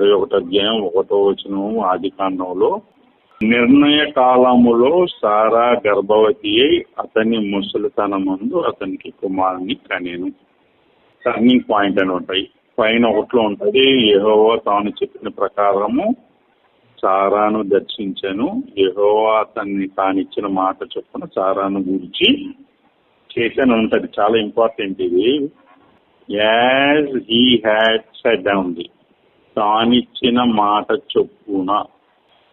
ఇరవై ఒకటో అధ్యాయం ఒకటో వచనం ఆది కాండంలో నిర్ణయ కాలములో సారా గర్భవతి అయి అతని ముసలితనమందు అతనికి కుమారుని కనేను. టర్నింగ్ పాయింట్ అని ఉంటాయి. పైన ఒకట్లో ఉంటుంది యెహోవా తాను చెప్పిన ప్రకారము సారాను దర్శించాను. యెహోవా అతన్ని తాను ఇచ్చిన మాట చొప్పున సారాను గురించి చేశాను ఉంటుంది. చాలా ఇంపార్టెంట్ ఇది. యాజ్ హీ హ్యాడ్ సెడ్ ఉంది. తానిచ్చిన మాట చొప్పున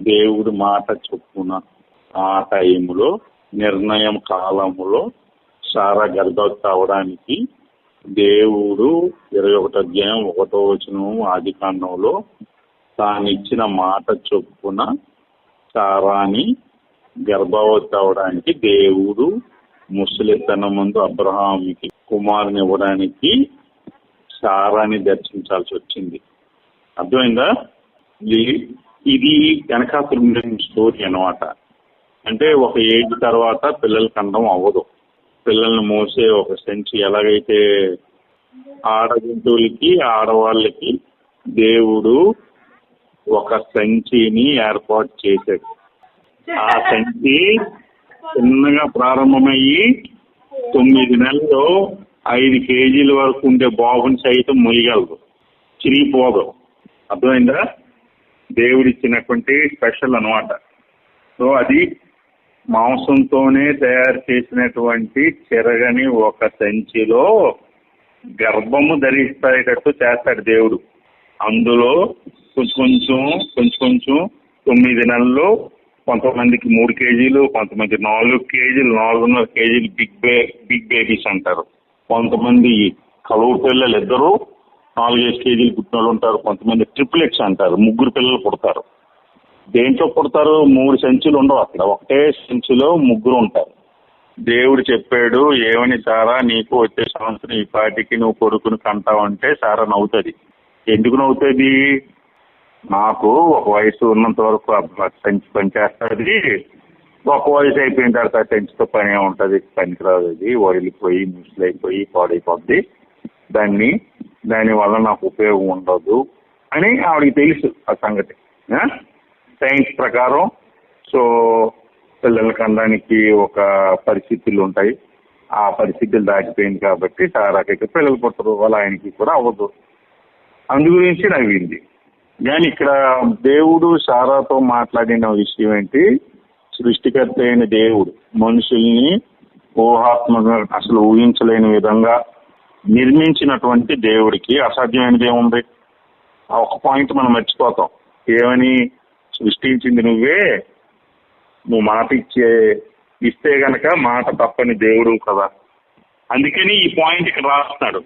దేవుడి మాట చొప్పున ఆ టైములో నిర్ణయం కాలములో సారా గర్భవతి అవడానికి దేవుడు ఇరవై ఒకటో అధ్యాయం ఒకటో వచనం ఆది కాండంలో తానిచ్చిన మాట చొప్పున సారాని గర్భవతి అవడానికి దేవుడు ముసలితనం ముందు అబ్రహాంకి కుమారుని ఇవ్వడానికి సారాని దర్శించాల్సి వచ్చింది. అర్థమైందా? ఇది ఇది స్టోరీ అన్నమాట. అంటే ఒక ఏజ్ తర్వాత పిల్లల కండం అవ్వదు. పిల్లల్ని మోసే ఒక సెన్స్ ఎలాగైతే ఆడ జంతువులకి ఆడవాళ్ళకి దేవుడు ఒక సంచిని ఏర్పాటు చేశాడు. ఆ సంచి చిన్నగా ప్రారంభమయ్యి తొమ్మిది నెలల్లో ఐదు కేజీల వరకు ఉండే బాబుని సైతం మొయ్యగలదు. చిరిగిపోదు. అర్థమైందా? దేవుడిచ్చినటువంటి స్పెషల్ అన్నమాట. సో అది మాంసంతోనే తయారు చేసినటువంటి చెరగని ఒక సంచిలో గర్భము ధరిస్తాయేటట్టు చేస్తాడు దేవుడు. అందులో కొంచెం కొంచెం కొంచెం కొంచెం తొమ్మిది నెలల్లో కొంతమందికి మూడు కేజీలు కొంతమంది నాలుగు కేజీలు నాలుగున్నర కేజీలు బిగ్ బే బిగ్ బేబీస్ అంటారు. కొంతమంది కలువు పిల్లలు ఇద్దరు నాలుగైదు కేజీలు పుట్టిన వాళ్ళు ఉంటారు కొంతమంది ట్రిప్లెట్స్ అంటారు ముగ్గురు పిల్లలు పుడతారు. దేంట్లో పుడతారు? మూడు సంచులు ఉండవు అక్కడ. ఒకటే సంచిలో ముగ్గురు ఉంటారు. దేవుడు చెప్పాడు ఏమని సారా నీకు వచ్చే సంవత్సరం ఈ పాటికి నువ్వు కొడుకుని కంటావంటే సారా నవ్వుతుంది. ఎందుకు నవ్వుతుంది? నాకు ఒక వయసు ఉన్నంత వరకు ఆ సంచి పనిచేస్తుంది ఒక వయసు అయిపోయిన తర్వాత సెంచుతో సంచితో పని ఉంటుంది పనికిరాదు అది వదిలిపోయి ముసలైపోయి పాడైపోద్ది. దాన్ని దాని వల్ల నాకు ఉపయోగం ఉండదు అని ఆవిడకి తెలుసు ఆ సంగతి. సైన్స్ ప్రకారం. సో పిల్లలకి కనడానికి ఒక పరిస్థితులు ఉంటాయి. ఆ పరిస్థితులు దాటిపోయింది కాబట్టి సారాకైతే పిల్లలు పుట్టరు వాళ్ళ ఆయనకి కూడా అవ్వదు. అందు గురించి నవ్వింది కానీ ఇక్కడ దేవుడు సారాతో మాట్లాడిన విషయం ఏంటి? సృష్టికర్త అయిన దేవుడు మనుషుల్ని ఊహాత్మక అసలు ఊహించలేని విధంగా నిర్మించినటువంటి దేవుడికి అసాధ్యమైనది ఏముంది? ఆ ఒక పాయింట్ మనం మర్చిపోతాం. ఏమని సృష్టించింది నువ్వే? నువ్వు మాట ఇచ్చే ఇస్తే గనక మాట తప్పని దేవుడు కదా. అందుకని ఈ పాయింట్ ఇక్కడ రాస్తున్నాడు.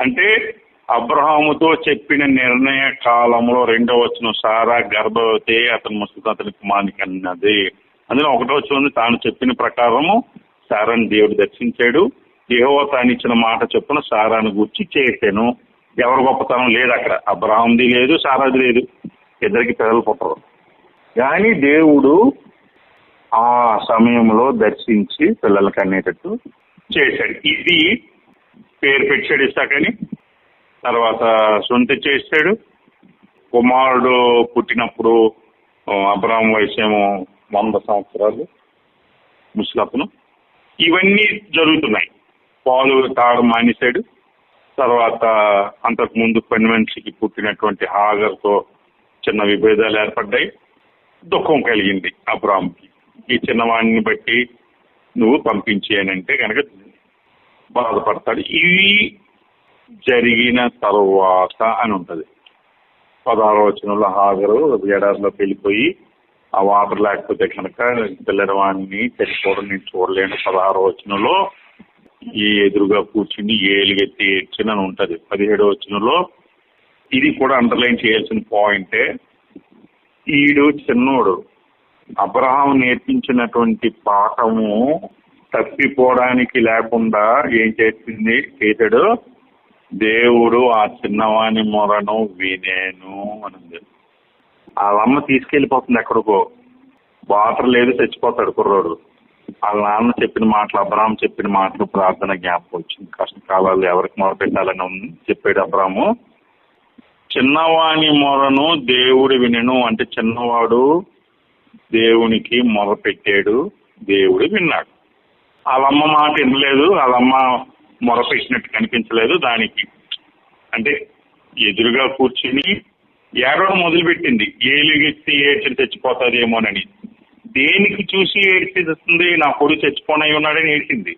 అంటే అబ్రహాముతో చెప్పిన నిర్ణయ కాలంలో రెండో వచ్చిన సారా గర్భవతి అతని ముసలి అతని కుమారునికి అన్నది. అందులో ఒకటో వచ్చిన తాను చెప్పిన ప్రకారము సారాన్ని దేవుడు దర్శించాడు. ఏవో మాట చొప్పున సారాను గుర్చి చేశాను ఎవరి గొప్పతనం లేదు అక్కడ. అబ్రాహ్మది లేదు సారాది లేదు. ఇద్దరికి పిల్లలు పుట్టరు. కానీ దేవుడు ఆ సమయంలో దర్శించి పిల్లలకి అనేటట్టు చేశాడు. ఇది పేరు పెట్టాడు ఇస్తాకని తర్వాత సొంత చేశాడు. కుమారుడు పుట్టినప్పుడు అబ్రాహం వయసు ఏమో వంద సంవత్సరాలు ముసలప్పను ఇవన్నీ జరుగుతున్నాయి. పాలు తాగడం మానేశాడు. తర్వాత అంతకు ముందు పని మనిషికి పుట్టినటువంటి హాగర్తో చిన్న విభేదాలు ఏర్పడ్డాయి. దుఃఖం కలిగింది అబ్రామ్కి ఈ చిన్నవాడిని బట్టి నువ్వు పంపించేయనంటే కనుక బాధపడతాడు. ఇవి జరిగిన తరువాత అని ఉంటది. పదహారు వచనంలో హాగరు ఎడారిలోకి వెళ్ళిపోయి ఆ వాటర్ లేకపోతే కనుక పిల్లవాడిని చనిపోవడం నేను చూడలేను. పదహారు వచనంలో ఏ ఎదురుగా కూర్చుని ఏలుగెత్తి ఏడ్చిన అని ఉంటది. పదిహేడో వచనంలో ఇది కూడా అండర్లైన్ చేయాల్సిన పాయింటే ఈడు చిన్నోడు. అబ్రహాం నేర్పించినటువంటి పాఠము తప్పిపోవడానికి లేకుండా ఏం చేసింది? చేశాడు దేవుడు ఆ చిన్నవాని మొరను వినేను అనింది. వాళ్ళమ్మ తీసుకెళ్ళిపోతుంది ఎక్కడికో. వాటర్ లేదు చచ్చిపోతాడు కుర్రోడు. వాళ్ళ నాన్న చెప్పిన మాటలు అబ్రాహం చెప్పిన మాటలు ప్రార్థన జ్ఞాపకం వచ్చింది. కష్టకాలాలు ఎవరికి మొదపెట్టాలని ఉంది? చెప్పాడు అబ్రాహము. చిన్నవాని మొరను దేవుడు వినను అంటే చిన్నవాడు దేవునికి మొర పెట్టాడు దేవుడు విన్నాడు. వాళ్ళమ్మ మాట వినలేదు వాళ్ళమ్మ మొర పెట్టినట్టు కనిపించలేదు దానికి. అంటే ఎదురుగా కూర్చుని ఏడవడం మొదలుపెట్టింది. ఏలుగెత్తి ఏడ్చి చచ్చిపోతాదేమోనని దేనికి చూసి ఏడ్చిస్తుంది? నా కొడుకు చచ్చిపోనై ఉన్నాడని ఏడ్చింది.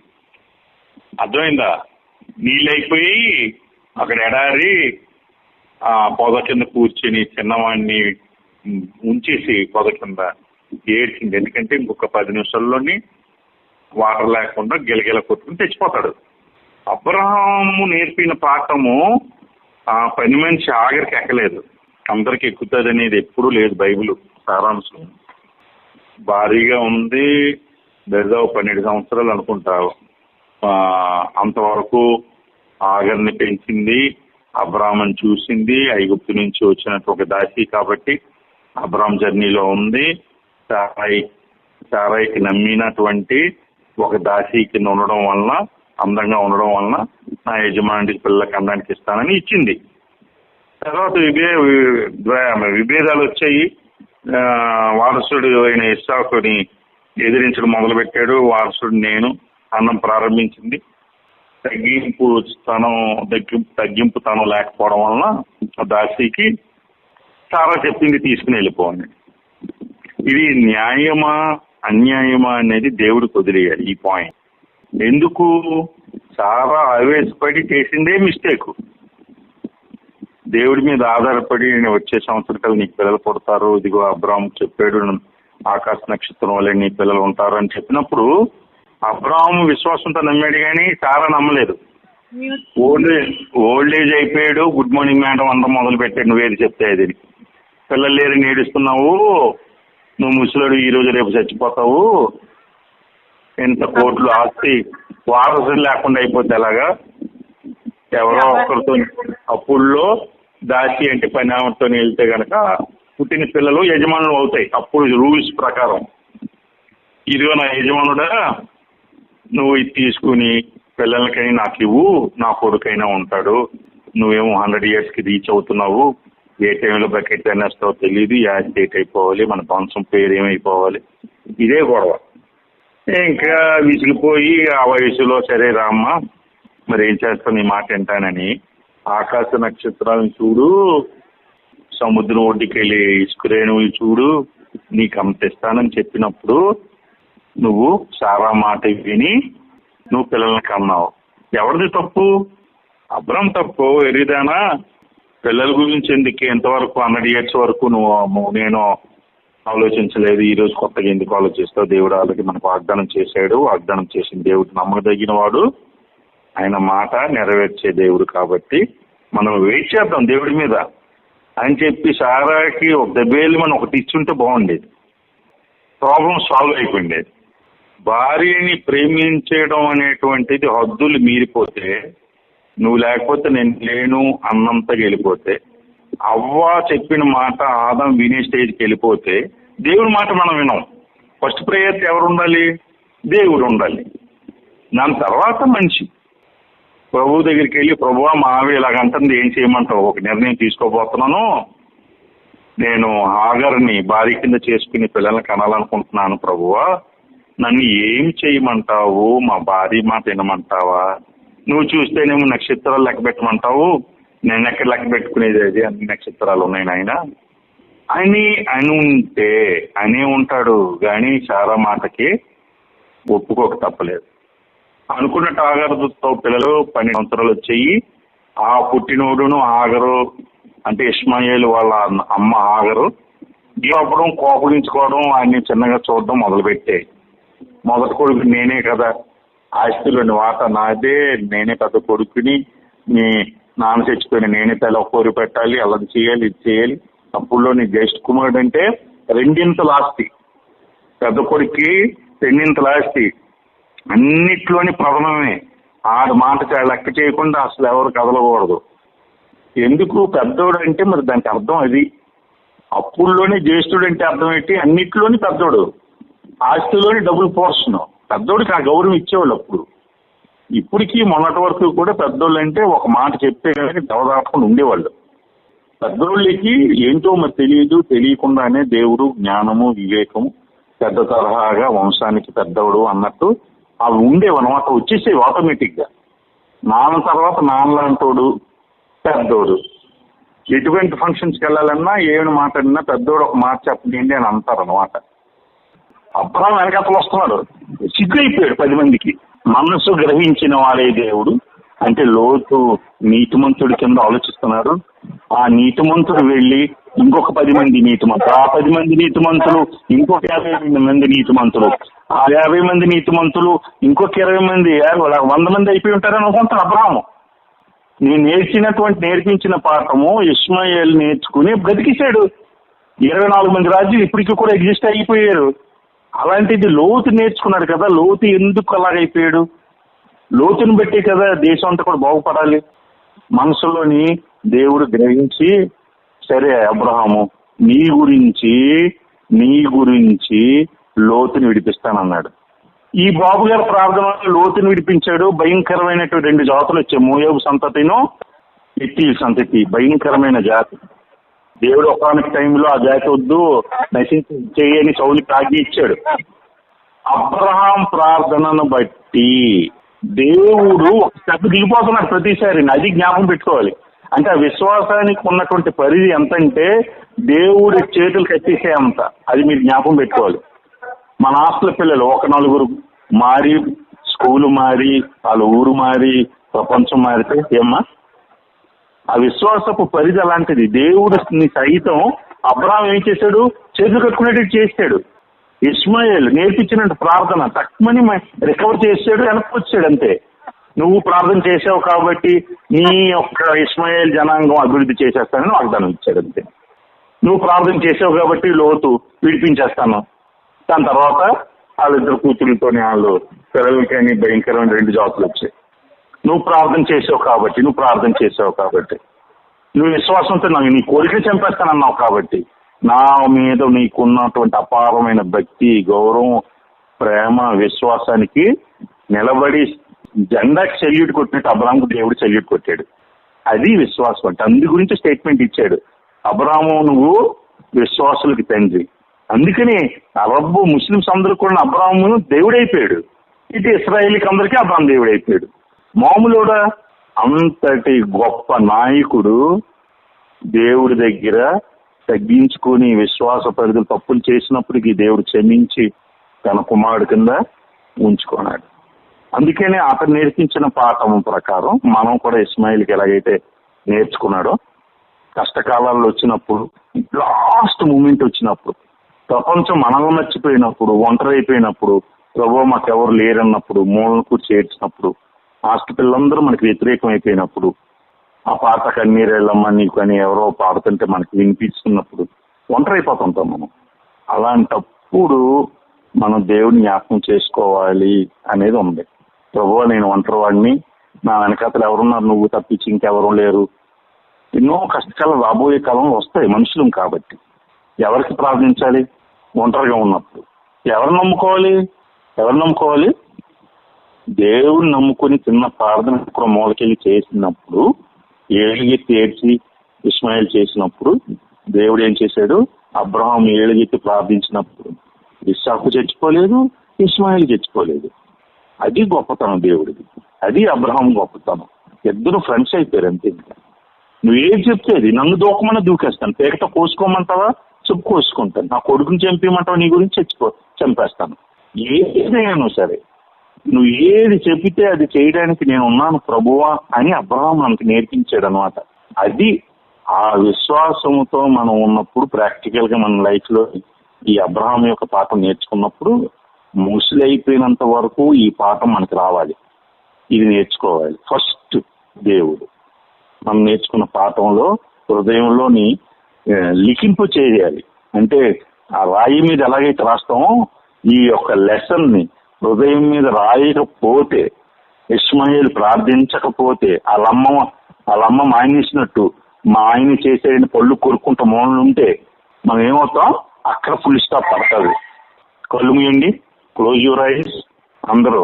అర్థమైందా? నీళ్ళైపోయి అక్కడ ఎడారి ఆ పొద కింద కూర్చొని చిన్నవాడిని ఉంచేసి పొద కింద ఏడ్చింది. ఎందుకంటే ఇంకొక పది నిమిషాల్లోని వాటర్ లేకుండా గిలగిల కొట్టుకుని తెచ్చిపోతాడు అబ్రహాము నేర్పిన పాఠము ఆ పని మనిషి ఆఖరికి ఎక్కలేదు అందరికి ఎక్కుతుంది అనేది ఎప్పుడూ లేదు బైబిల్ సారాంశం. భారీగా ఉంది. దాదాపు పన్నెండు సంవత్సరాలు అనుకుంటా అంతవరకు ఆగర్ని పెంచింది అబ్రాహ్మణ్ చూసింది ఐగుప్తు నుంచి వచ్చినట్టు ఒక దాసి కాబట్టి అబ్రామ్ జర్నీలో ఉంది. సారాయి సారాయికి నమ్మినటువంటి ఒక దాసి కింద ఉండడం వలన అందంగా ఉండడం వలన నా యజమానికి పిల్లలకి అందానికి ఇస్తానని ఇచ్చింది. తర్వాత విభే విభేదాలు వచ్చాయి. వారసుడు అయిన ఇస్సాకుని ఎదిరించడం మొదలుపెట్టాడు. వారసుడు నేను అన్నం ప్రారంభించింది. తగ్గింపు తనం తగ్గింపు తగ్గింపు తనం లేకపోవడం వలన ఆ దాసికి సారా చెప్పింది తీసుకుని వెళ్ళిపోవాలి. ఇది న్యాయమా అన్యాయమా అనేది దేవుడికి వదిలేయాలి ఈ పాయింట్. ఎందుకు? సారా ఆవేశపడి చేసిందే మిస్టేక్. దేవుడి మీద ఆధారపడి నేను వచ్చే సంవత్సరాలు నీకు పిల్లలు పుడతారు. ఇదిగో అబ్రాహం చెప్పాడు ఆకాశ నక్షత్రం వల్లే నీ పిల్లలు ఉంటారు అని చెప్పినప్పుడు అబ్రాహం విశ్వాసంతో నమ్మాడు కానీ సారా నమ్మలేదు. ఓల్డ్ ఓల్డ్ ఏజ్ అయిపోయాడు. గుడ్ మార్నింగ్ మేడం అంతా మొదలు పెట్టాడు. నువ్వేది చెప్తే అది పిల్లలు లేరని ఏడుస్తున్నావు నువ్వు ముసలాడు ఈ రోజు రేపు చచ్చిపోతావు. ఎంత కోట్లు ఆస్తి వారసులు లేకుండా అయిపోతే ఎలాగా? ఎవరో ఒకరితో అప్పుల్లో దాచి అంటే పని వెళ్తే గనక పుట్టిన పిల్లలు యజమానులు అవుతాయి. అప్పుడు రూల్స్ ప్రకారం. ఇదిగో నా యజమానుడా నువ్వు ఇది తీసుకుని పిల్లలకైనా నాకు ఇవ్వు నా కొడుకైనా ఉంటాడు. నువ్వేమో హండ్రెడ్ ఇయర్స్కి రీచ్ అవుతున్నావు. ఏ టైంలో బకెట్ తినేస్తావో తెలియదు యా స్టేట్ అయిపోవాలి. మన వంశం పేరు ఏమైపోవాలి. ఇదే గొడవ. ఇంకా విసిగిపోయి ఆ వయసులో సరే రామ్మ మరి ఏం చేస్తావు? నీ మాట వింటానని ఆకాశ నక్షత్రాలను చూడు సముద్రం ఒడ్డుకెళ్ళి ఇసుకురేణువులు చూడు నీకు అంత ఇస్తానని చెప్పినప్పుడు నువ్వు సారా మాట విని నువ్వు పిల్లల్ని కన్నావు. ఎవరిది తప్పు? అబ్రం తప్పు ఎరిదానా? పిల్లల గురించి ఎందుకు ఎంతవరకు హండ్రెడ్ ఇయర్స్ వరకు నువ్వు నేను ఆలోచించలేదు. ఈ రోజు కొత్తగా ఎందుకు ఆలోచిస్తావు? దేవుడు వాళ్ళకి మనకు వాగ్దానం చేశాడు. వాగ్దానం చేసిన దేవుడు నమ్మదగిన వాడు ఆయన మాట నెరవేర్చే దేవుడు కాబట్టి మనం వెయిట్ చేద్దాం దేవుడి మీద. అని చెప్పి సారాకి ఒక దెబ్బేళ్ళు మనం ఒకటి ఇచ్చుంటే బాగుండేది. ప్రాబ్లం సాల్వ్ అయిపోయిండేది. భార్యని ప్రేమించడం అనేటువంటిది హద్దులు మీరిపోతే నువ్వు లేకపోతే నేను లేను అన్నంతగా వెళ్ళిపోతే అవ్వ చెప్పిన మాట ఆదం వినే స్టేజ్కి వెళ్ళిపోతే దేవుడి మాట మనం వినం. ఫస్ట్ ప్రేయర్ ఎవరు ఉండాలి దేవుడు ఉండాలి. దాని తర్వాత మనిషి. ప్రభు దగ్గరికి వెళ్ళి ప్రభువా మా ఆవిడ ఇలాగంటుంది ఏం చేయమంటావు? ఒక నిర్ణయం తీసుకోబోతున్నాను. నేను హాగర్ని భార్య కింద చేసుకుని పిల్లల్ని కనాలనుకుంటున్నాను ప్రభువా. నన్ను ఏం చేయమంటావు? మా భార్య మాట వినమంటావా? నువ్వు చూస్తేనేమో నక్షత్రాలు లెక్క పెట్టమంటావు. నేను ఎక్కడ లెక్క పెట్టుకునేది అది? అన్ని నక్షత్రాలు ఉన్నాయి ఆయన అని అని ఉంటే అనే ఉంటాడు. కానీ చాలా మాటకి ఒప్పుకోక తప్పలేదు. అనుకున్నట్టు ఆగరుతో పిల్లలు పన్నెండు సంవత్సరాలు వచ్చాయి. ఆ పుట్టినోడును ఆగరు. అంటే ఇస్మాయిల్ వాళ్ళ అమ్మ ఆగరు. ఇవ్వడం కోపడించుకోవడం ఆయన్ని చిన్నగా చూడడం మొదలుపెట్టాయి మొదటి కొడుకు నేనే కదా. ఆస్తిలోని వాట నాదే నేనే పెద్ద కొడుకుని. మీ నాన్న చచ్చిపోయిన నేనే తల కోరి పెట్టాలి అలా చేయాలి ఇది చేయాలి. అప్పుడులో నీ జ్యేష్ఠ కుమారుడు అంటే రెండింతల ఆస్తి. పెద్ద కొడుక్కి రెండింతల ఆస్తి. అన్నిట్లోని ప్రథమమే. ఆడు మాట లెక్క చేయకుండా అసలు ఎవరు కదలకూడదు. ఎందుకు పెద్దోడు అంటే మరి దానికి అర్థం అది. అప్పుల్లోనే జ్యేష్ఠుడు అంటే అర్థం ఏంటి? అన్నిట్లోని పెద్దోడు. ఆస్తిలోని డబుల్ పోర్షన్. పెద్దోడికి ఆ గౌరవం ఇచ్చేవాళ్ళు అప్పుడు. ఇప్పటికీ మొన్నటి వరకు కూడా పెద్దోళ్ళు అంటే ఒక మాట చెప్తే కానీ దవదాపకుండా ఉండేవాళ్ళు. పెద్దోళ్ళకి ఏంటో మరి తెలియదు. తెలియకుండానే దేవుడు జ్ఞానము వివేకము పెద్ద తరహాగా వంశానికి పెద్దవుడు అన్నట్టు అవి ఉండేవి అనమాట వచ్చేసేవి ఆటోమేటిక్గా నాన్న తర్వాత నాన్నలాంటోడు పెద్దోడు. ఎటువంటి ఫంక్షన్స్కి వెళ్ళాలన్నా ఏమైనా మాట్లాడినా పెద్దోడు ఒక మాట చెప్పండి అని అంటారు అనమాట అబ్రహం వెనకతలు వస్తున్నాడు సిగ్గైపోయాడు పది మందికి. మనసు గ్రహించిన వాడే దేవుడు. అంటే లోతు నీతిమంతుడి కింద ఆలోచిస్తున్నాడు ఆ నీతిమంతుడు వెళ్ళి ఇంకొక పది మంది నీతిమంతులు ఆ పది మంది నీతిమంతులు ఇంకొక యాభై మంది నీతిమంతులు ఆ యాభై మంది నీతిమంతులు ఇంకొక ఇరవై మంది వంద మంది అయిపోయి ఉంటారని అనుకుంటాను అబ్రహం నేను నేర్చినటువంటి నేర్పించిన పాఠము ఇస్మాయిల్ నేర్చుకుని బ్రతికిశాడు ఇరవై నాలుగు మంది రాజ్యులు ఇప్పటికీ కూడా ఎగ్జిస్ట్ అయిపోయారు. అలాంటిది లోతు నేర్చుకున్నాడు కదా లోతు ఎందుకు అలాగైపోయాడు? లోతుని బట్టి కదా దేశం అంతా కూడా బాగుపడాలి. మనసులోని దేవుడు గ్రహించి సరే అబ్రహాము నీ గురించి నీ గురించి లోతుని విడిపిస్తానన్నాడు. ఈ బాబు గారి ప్రార్థన లోతుని విడిపించాడు. భయంకరమైనటువంటి రెండు జాతులు వచ్చాయి. మోయోబు సంతతిను ఎత్తి సంతతి. భయంకరమైన జాతి. దేవుడు ఒకనొక టైంలో ఆ జాతి వద్దు నశించి చేయని చౌలికి ఆజ్ఞ ఇచ్చాడు. అబ్రహాం ప్రార్థనను బట్టి దేవుడు ఒక స్టెప్ దిగిపోతున్నాడు ప్రతిసారి. అది జ్ఞాపకం పెట్టుకోవాలి. అంటే ఆ విశ్వాసానికి ఉన్నటువంటి పరిధి ఎంతంటే దేవుడి చేతులు కట్టేసే అంత. అది మీరు జ్ఞాపకం పెట్టుకోవాలి. మన ఆస్తుల పిల్లలు ఒక నలుగురు మారి స్కూలు మారి వాళ్ళ ఊరు మారి ప్రపంచం మారితే ఏమ్మా? ఆ విశ్వాసపు పరిధి అలాంటిది. దేవుడిని సైతం అబ్రాహం ఏం చేశాడు? చేతులు కట్టుకునేటట్టు చేశాడు. ఇస్మాయిల్ నేర్పించినట్టు ప్రార్థన తక్కువని రికవర్ చేశాడు వెనక్కి వచ్చాడు అంతే. నువ్వు ప్రార్థన చేసావు కాబట్టి నీ యొక్క ఇస్మాయిల్ జనాంగం అభివృద్ధి చేసేస్తానని వాగ్దానం ఇచ్చాడు అంతే. నువ్వు ప్రార్థన చేసావు కాబట్టి లోతు విడిపించేస్తాను. దాని తర్వాత వాళ్ళిద్దరు కూతురులతోని వాళ్ళు పిల్లలకని భయంకరమైన రెండు జాతులు వచ్చాయి. నువ్వు ప్రార్థన చేసావు కాబట్టి నువ్వు ప్రార్థన చేసావు కాబట్టి నువ్వు విశ్వాసంతో నాకు నీ కోరిక చంపేస్తానన్నావు కాబట్టి నా మీద నీకున్నటువంటి అపారమైన భక్తి గౌరవం ప్రేమ విశ్వాసానికి నిలబడి జెండాకి సెల్యూట్ కొట్టినట్టు అబ్రాహ్మకు దేవుడు సెల్యూట్ కొట్టాడు. అది విశ్వాసం అంటే. అందు గురించి స్టేట్మెంట్ ఇచ్చాడు. అబ్రాహ్మం నువ్వు విశ్వాసులకి తండ్రి. అందుకని అరబ్బు ముస్లిమ్స్ అందరూ కూడా అబ్రాహము దేవుడైపోయాడు. ఇటు ఇస్రాయేలీకి అందరికీ అబ్రాహం దేవుడైపోయాడు. మామూలుగా అంతటి గొప్ప నాయకుడు దేవుడి దగ్గర తగ్గించుకుని విశ్వాస పరిధులు తప్పులు చేసినప్పటికీ దేవుడు క్షమించి తన కుమారుడు కింద ఉంచుకున్నాడు. అందుకనే అతను నేర్పించిన పాఠం ప్రకారం మనం కూడా ఇస్మాయిల్కి ఎలాగైతే నేర్చుకున్నాడో కష్టకాలాల్లో వచ్చినప్పుడు లాస్ట్ మూమెంట్ వచ్చినప్పుడు ప్రపంచం మనల్ని మర్చిపోయినప్పుడు ఒంటరి అయిపోయినప్పుడు ప్రభు మాకెవరు లేరన్నప్పుడు మూలను కూర్చి ఏడ్చినప్పుడు హాస్టల్ పిల్లలందరూ మనకి వ్యతిరేకం అయిపోయినప్పుడు ఆ పాట కన్నీరెళ్ళమ్మ నీకు అని ఎవరో పాడుతుంటే మనకి వినిపిస్తున్నప్పుడు ఒంటరి అయిపోతుంటాం మనం. అలాంటప్పుడు మనం దేవుడిని జ్ఞాపకం చేసుకోవాలి అనేది ఉంది. ప్రభు నేను ఒంటరి వాడిని నా వెనకాతలు ఎవరున్నారు? నువ్వు తప్పించి ఇంకెవరు లేరు. ఎన్నో కష్టకాలం రాబోయే కాలంలో వస్తాయి మనుషులు కాబట్టి. ఎవరికి ప్రార్థించాలి? ఒంటరిగా ఉన్నప్పుడు. ఎవరు నమ్ముకోవాలి? ఎవరు నమ్ముకోవాలి? దేవుని నమ్ముకుని చిన్న ప్రార్థన కూడా మూలకెళ్ళి చేసినప్పుడు ఏళ్ళుగెత్తి ఏడ్చి ఇస్మాయిల్ చేసినప్పుడు దేవుడు ఏం చేశాడు? అబ్రహాం ఏడుగెత్తి ప్రార్థించినప్పుడు ఇస్సాకు చచ్చిపోలేదు ఇస్మాయిల్ చచ్చిపోలేదు. అది గొప్పతనం దేవుడిది. అది అబ్రహం గొప్పతనం. ఇద్దరు ఫ్రెండ్స్ అయిపోయారు అంతే ఇంకా. నువ్వు ఏం చెప్తే అది. నన్ను దూకమని దూకేస్తాను. పేకట కోసుకోమంటావా? చెప్పు కోసుకుంటాను. నా కొడుకుని చంపేయమంటావా? నీ గురించి చచ్చిపో చంపేస్తాను. ఏదైనా సరే. నువ్వు ఏది చెబితే అది చేయడానికి నేను ఉన్నాను ప్రభువా అని అబ్రహం మనకి నేర్పించాడు అనమాట అది ఆ విశ్వాసంతో మనం ఉన్నప్పుడు ప్రాక్టికల్గా మన లైఫ్లో ఈ అబ్రహం యొక్క పాఠం నేర్చుకున్నప్పుడు ముసలి అయిపోయినంత వరకు ఈ పాఠం మనకి రావాలి. ఇది నేర్చుకోవాలి. ఫస్ట్ దేవుడు. మనం నేర్చుకున్న పాఠంలో హృదయంలోని లిఖింపు చేయాలి. అంటే ఆ రాయి మీద ఎలాగైతే రాస్తామో ఈ యొక్క లెసన్ని హృదయం మీద రాయకపోతే ఇస్మాయిల్ ప్రార్థించకపోతే వాళ్ళమ్మ వాళ్ళమ్మ మాయనేసినట్టు మా ఆయన చేసే పళ్ళు కొరుక్కుంటా మౌనం ఉంటే మనం ఏమవుతాం? అక్కడ ఫుల్ స్టాప్ పడుతుంది కళ్ళు ముయండి. క్లోజ్ యువర్ ఐస్ అందరూ